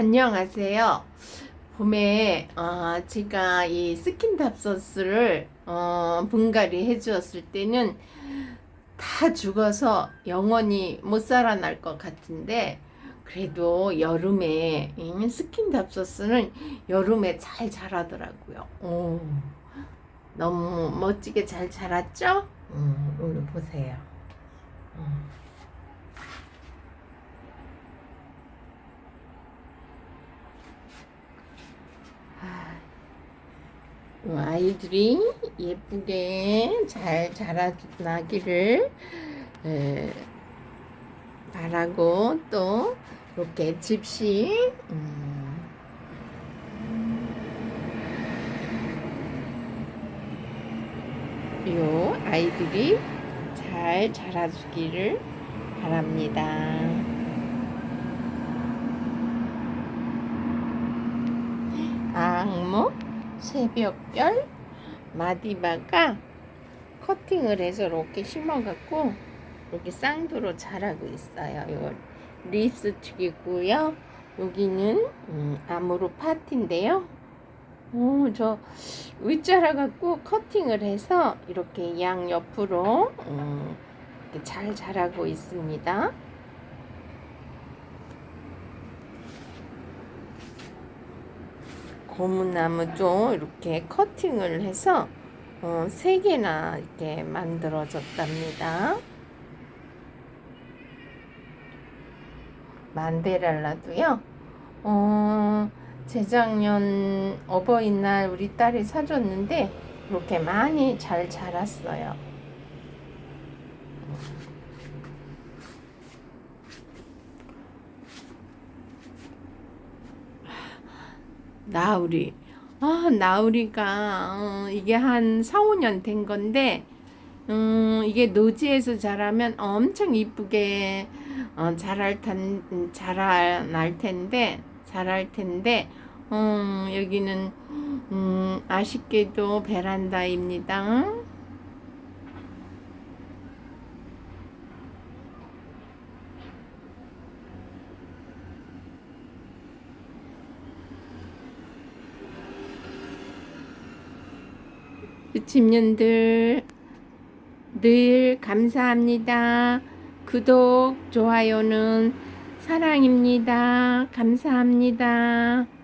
안녕하세요. 봄에 어, 제가 이 스킨답 소스를 어, 분갈이 해주었을 때는 다 죽어서 영원히 못 살아날 것 같은데 그래도 여름에 이 스킨답 소스는 여름에 잘 자라더라고요. 오, 너무 멋지게 잘 자랐죠? 음, 오늘 보세요. 음. 어, 아이들이 예쁘게 잘 자라나기를 에, 바라고 또 이렇게 집시 음, 요 아이들이 잘 자라주기를 바랍니다. 악모 새벽별 마디바가 커팅을 해서 이렇게 심어갖고 이렇게 쌍두로 자라고 있어요. 이거 립스틱이고요. 여기는 음, 아모르 파티인데요. 오, 저 윗자라 갖고 커팅을 해서 이렇게 양 옆으로 음, 이렇게 잘 자라고 있습니다. 고무나무도 이렇게 커팅을 해서 어, 세 개나 이렇게 만들어졌답니다. 만데랄라도요. 어, 재작년 어버이날 우리 딸이 사줬는데 이렇게 많이 잘 자랐어요. 나우리. 아, 나우리가, 어, 이게 한 4, 5년 된 건데, 음, 이게 노지에서 자라면 엄청 이쁘게, 어, 자랄 텐, 자랄 텐데, 자랄 텐데, 음, 여기는, 음, 아쉽게도 베란다입니다. 집년들 늘 감사합니다. 구독, 좋아요는 사랑입니다. 감사합니다.